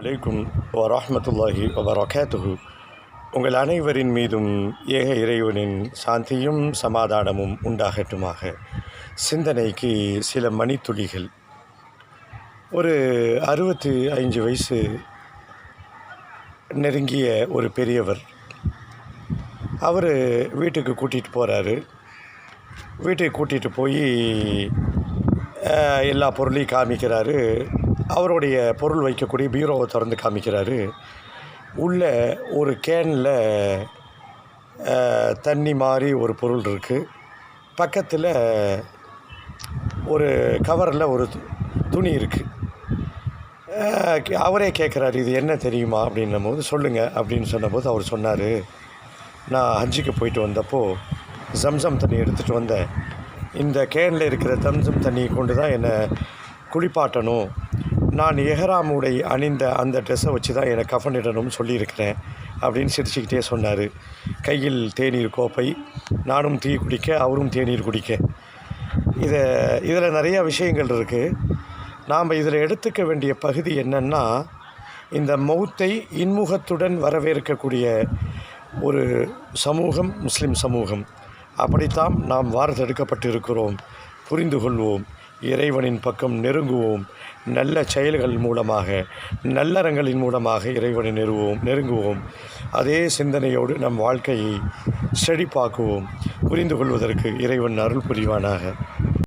அலைக்கும் வரமத்துல்லாஹி வபரகாத்துஹு. உங்கள் அனைவரின் மீதும் ஏக இறைவனின் சாந்தியும் சமாதானமும் உண்டாகட்டுமாக. சிந்தனைக்கு சில மணித்துளிகள். ஒரு அறுபத்தி ஐந்து வயசு நெருங்கிய ஒரு பெரியவர். அவர் வீட்டுக்கு கூட்டிகிட்டு போகிறாரு வீட்டுக்கு கூட்டிகிட்டு போய் எல்லா பொருளையும் காமிக்கிறாரு. அவருடைய பொருள் வைக்கக்கூடிய பீரோவை திறந்து காமிக்கிறாரு. உள்ள ஒரு கேனில் தண்ணி மாதிரி ஒரு பொருள் இருக்குது பக்கத்தில் ஒரு கவரில் ஒரு து- துணி இருக்குது அவரே கேட்குறாரு இது என்ன தெரியுமா? அப்படின்னும் போது சொல்லுங்கள் அப்படின்னு சொன்னபோது அவர் சொன்னார் நான் ஹஜ்ஜுக்கு போயிட்டு வந்தப்போ ஜம்சம் தண்ணி எடுத்துகிட்டு வந்தேன். இந்த கேனில் இருக்கிற தம்சம் தண்ணியை கொண்டு தான் என்னை குளிப்பாட்டணும். நான் எஹராம் உடை அணிந்த அந்த ட்ரெஸ்ஸை வச்சு தான் என்னை கஃனிடணும்னு சொல்லியிருக்கிறேன் அப்படின்னு சிரிச்சுக்கிட்டே சொன்னார். கையில் தேநீர் கோப்பை நானும் டீ குடிக்க அவரும் தேநீர் குடிக்க. இதை இதில் நிறைய விஷயங்கள் இருக்குது நாம் இதில் எடுத்துக்க வேண்டிய பகுதி என்னென்னா இந்த மௌத்தை இன்முகத்துடன் வரவேற்கக்கூடிய ஒரு சமூகம் முஸ்லீம் சமூகம். அப்படித்தான் நாம் வார்த்தெடுக்கப்பட்டிருக்கிறோம். புரிந்து கொள்வோம். இறைவனின் பக்கம் நெருங்குவோம். நல்ல செயல்கள் மூலமாக நல்லறங்களின் மூலமாக இறைவனை நெருவோம் நெருங்குவோம். அதே சிந்தனையோடு நம் வாழ்க்கையை செழிப்பாக்குவோம். புரிந்து கொள்வதற்கு இறைவன் அருள் புரிவானாக.